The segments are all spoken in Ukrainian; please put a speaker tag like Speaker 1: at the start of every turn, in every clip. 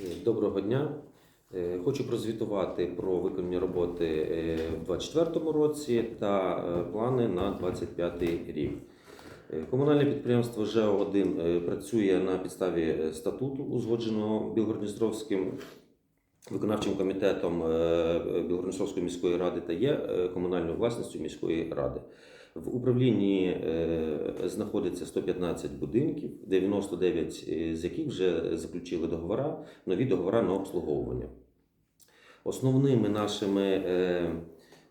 Speaker 1: Е, Доброго дня. Е, Хочу прозвітувати про виконані роботи е, в 2024 році та плани на 2025 рік. Комунальне підприємство ЖЕО-1 е, працює на підставі статуту, узгодженого Білгородністровським виконавчим комітетом Білгородністровської міської ради та є комунальною власністю міської ради. В управлінні е, знаходиться 115 будинків, 99 з яких вже заключили договори, нові договори на обслуговування. Основними нашими, е,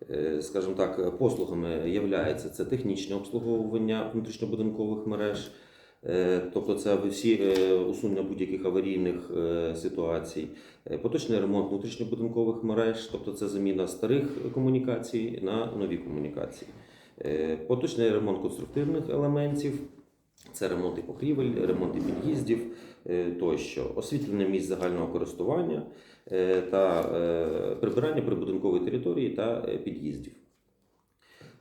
Speaker 1: е, скажімо так, послугами являється це технічне обслуговування внутрішньобудинкових мереж, е, тобто це всі е, усунення будь-яких аварійних е, ситуацій, Е, поточний ремонт внутрішньобудинкових мереж, тобто це заміна старих комунікацій на нові комунікації. Е, Поточний ремонт конструктивних елементів, це ремонти покрівель, ремонти під'їздів е, тощо, освітлення місць загального користування е, та прибирання прибудинкової території та під'їздів.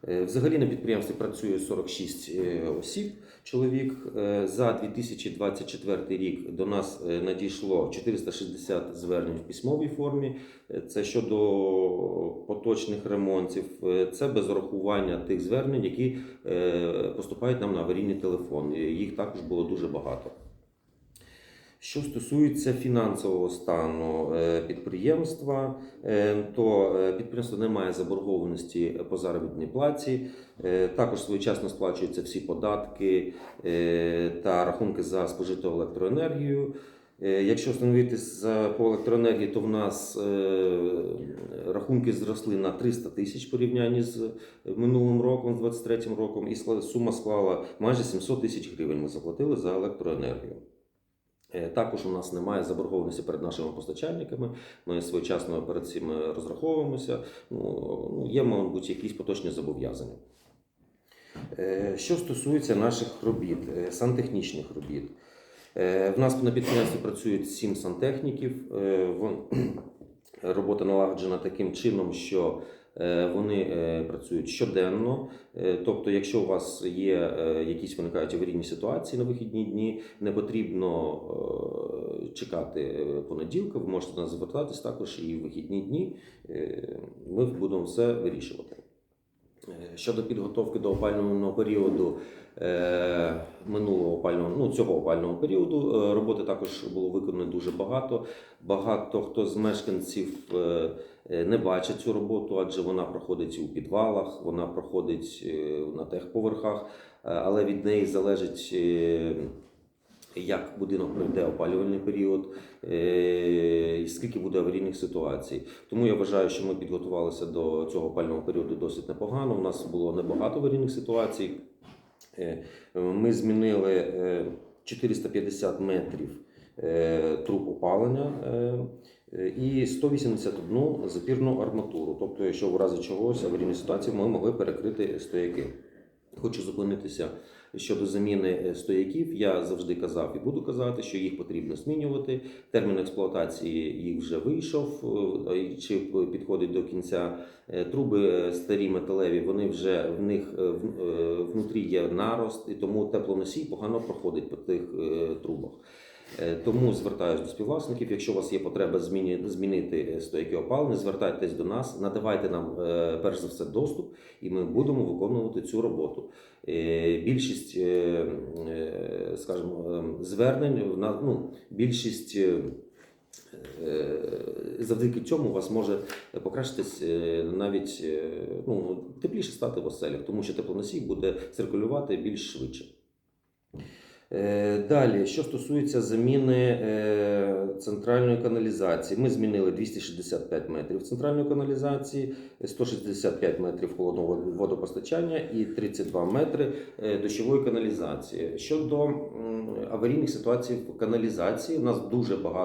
Speaker 1: Е, Взагалі на підприємстві працює 46 е, осіб. Чоловік Е, за 2024 рік до нас надійшло 460 звернень в письмовій формі. Це щодо поточних ремонтів, це без урахування тих звернень, які поступають нам на аварійний телефон. Їх також було дуже багато. Що стосується фінансового стану е, підприємства, е, то е, підприємство не має заборгованості по заробітній платі. Також своєчасно сплачуються всі податки та рахунки за спожиту електроенергію. Якщо встановити по електроенергії, то в нас рахунки зросли на 300 тисяч порівнянні з минулим роком, з 23 роком, і сума склала майже 700 тисяч гривень. Ми заплатили за електроенергію. Е, Також у нас немає заборгованості перед нашими постачальниками. Ми своєчасно перед цим е, розраховуємося. Ну, ну, є, мабуть, якісь поточні зобов'язання. Е, Що стосується наших робіт, сантехнічних робіт, в нас на підприємстві працюють сім сантехніків. Робота налагоджена таким чином, що вони е, працюють щоденно. Е, Тобто, якщо у вас є е, якісь виникають аварійні ситуації на вихідні дні, не потрібно е, чекати е, понеділка, ви можете до нас звертатись також і в вихідні дні. Е, Ми будемо все вирішувати. Е, Щодо підготовки до опалювального періоду е, минулого опалювального, ну цього опалювального періоду, е, роботи також було виконано дуже багато. Багато хто з мешканців е, е, не бачить цю роботу, адже вона проходить у підвалах, вона проходить е, на техповерхах, е, але від неї залежить. е, як будинок пройде опалювальний період, е, і скільки буде аварійних ситуацій. Тому я вважаю, що ми підготувалися до цього опального періоду досить непогано. У нас було небагато аварійних ситуацій. Е, Ми змінили е, 450 метрів е, труб опалення е, е, і 181 запірну арматуру. Тобто, якщо в разі чогось аварійної ситуації, ми могли перекрити стояки. Хочу зупинитися щодо заміни е, стояків. Я завжди казав і буду казати, що їх потрібно змінювати. Термін експлуатації їх вже вийшов, е, чи підходить до кінця. Е, Труби е, старі металеві, вони вже в них е, в- е, внутрі є нарост, і тому теплоносій погано проходить по тих е, трубах. Е, Тому звертаюся до співвласників. Якщо у вас є потреба зміни, змінити е, стояки опалення, звертайтесь до нас, надавайте нам е, перш за все доступ, і ми будемо виконувати цю роботу. Більшість, скажімо, е, звернень ну, більшість. Завдяки цьому у вас може покращитись навіть ну, тепліше стати в оселях, тому що теплоносій буде циркулювати більш швидше. Е, Далі, що стосується заміни е, центральної каналізації, ми змінили 265 метрів центральної каналізації, 165 метрів холодного водопостачання і 32 метри е, дощової каналізації. Щодо аварійних ситуацій в каналізації, у нас дуже багато.